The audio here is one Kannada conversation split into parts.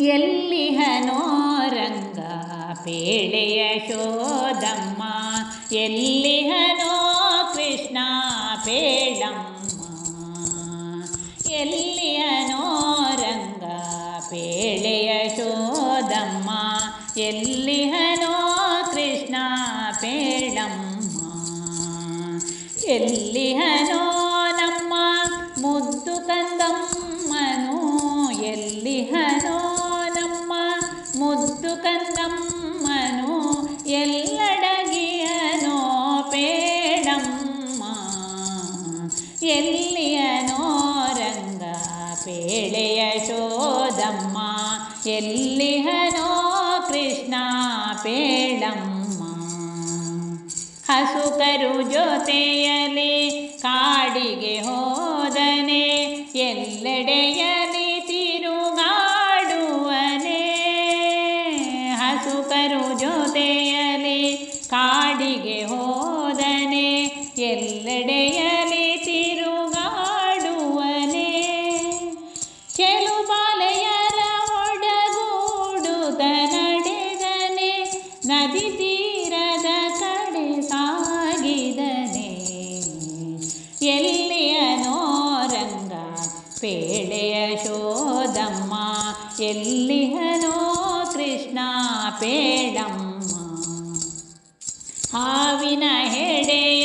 ಎಲ್ಲಿಹನೋ ರಂಗ ಪೇಳೆಯ ಶೋದಮ್ಮ ಎಲ್ಲಿಹನೋ ಕೃಷ್ಣ ಪೇಳಮ್ಮ? ಎಲ್ಲಿಹನೋ ರಂಗ ಪೇಳೆಯ ಶೋದಮ್ಮ ಎಲ್ಲಿಹನೋ ಕೃಷ್ಣ ಪೇಳಮ್ಮ? ಎಲ್ಲಿಹನೋ ಪೇಳೆಯ ಶೋದಮ್ಮ ಎಲ್ಲಿಹನೋ ಕೃಷ್ಣ ಪೇಳಮ್ಮ. ಹಸುಕರು ಜೊತೆಯಲ್ಲಿ ಕಾಡಿಗೆ ಹೋದನೆ ಎಲ್ಲೆಡೆಯಲಿ ನದಿ ತೀರದ ಕಡೆ ಸಾಗಿದನೆ. ಎಲ್ಲಿಯನೋ ರಂಗ ಪೇಳೆಯ ಶೋಧಮ್ಮ ಎಲ್ಲಿಹನೋ ಕೃಷ್ಣ? ಪೇಳಮ್ಮ. ಹಾವಿನ ಹೆಡೆಯಲಿ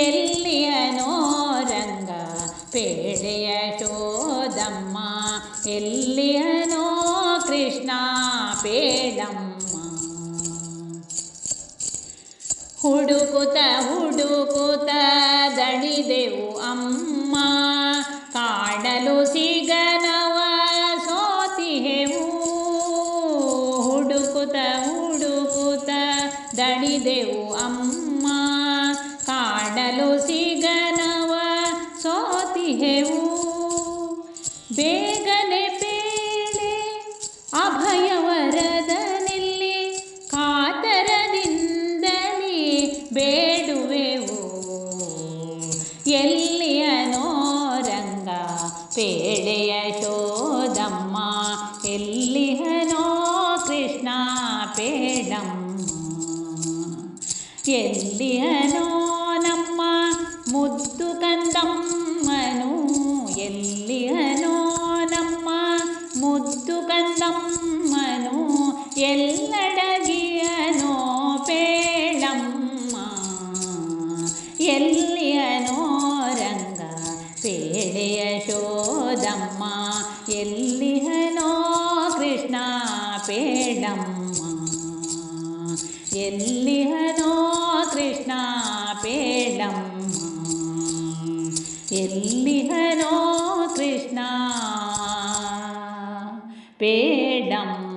ಎಲ್ಲಿಯನೋ ರಂಗ ಪೇಡೆಯ ಶೋದಮ್ಮ ಎಲ್ಲಿಯನೋ ಕೃಷ್ಣ ಪೇಡಮ್ಮ? ಹುಡುಕುತ ಹುಡುಕುತ ದಣಿದೆವು ಅಮ್ಮ ಕಾಣಲು ಸಿಗನವ ಸೋತಿಹೆವು. ಹುಡುಕುತ ಹುಡುಕುತ ದಣಿದೆವು ಸೋತಿಹೆವು ಬೇಗನೆ ಪೇಳೆ ಅಭಯವರದನಿಲ್ಲಿ ಕಾತರದಿಂದಲೇ ಬೇಡುವೆವು? ಎಲ್ಲಿಯನೋ ರಂಗ ಪೇಳೆಯ ಶೋದಮ್ಮ ಎಲ್ಲಿಹನೋ ಕೃಷ್ಣ ಪೇಡಮ್ಮ? ಎಲ್ಲಿಯನೋ ನಮ್ಮ ಮುದ್ದು ಯಶೋದಮ್ಮ ಎಲ್ಲಿಹನೋ ಕೃಷ್ಣ ಪೇಡಮ್ಮ ಎಲ್ಲಿಹನೋ ಕೃಷ್ಣ ಪೇಡಮ್ಮ ಎಲ್ಲಿಹನೋ ಕೃಷ್ಣ ಪೇಡಮ್ಮ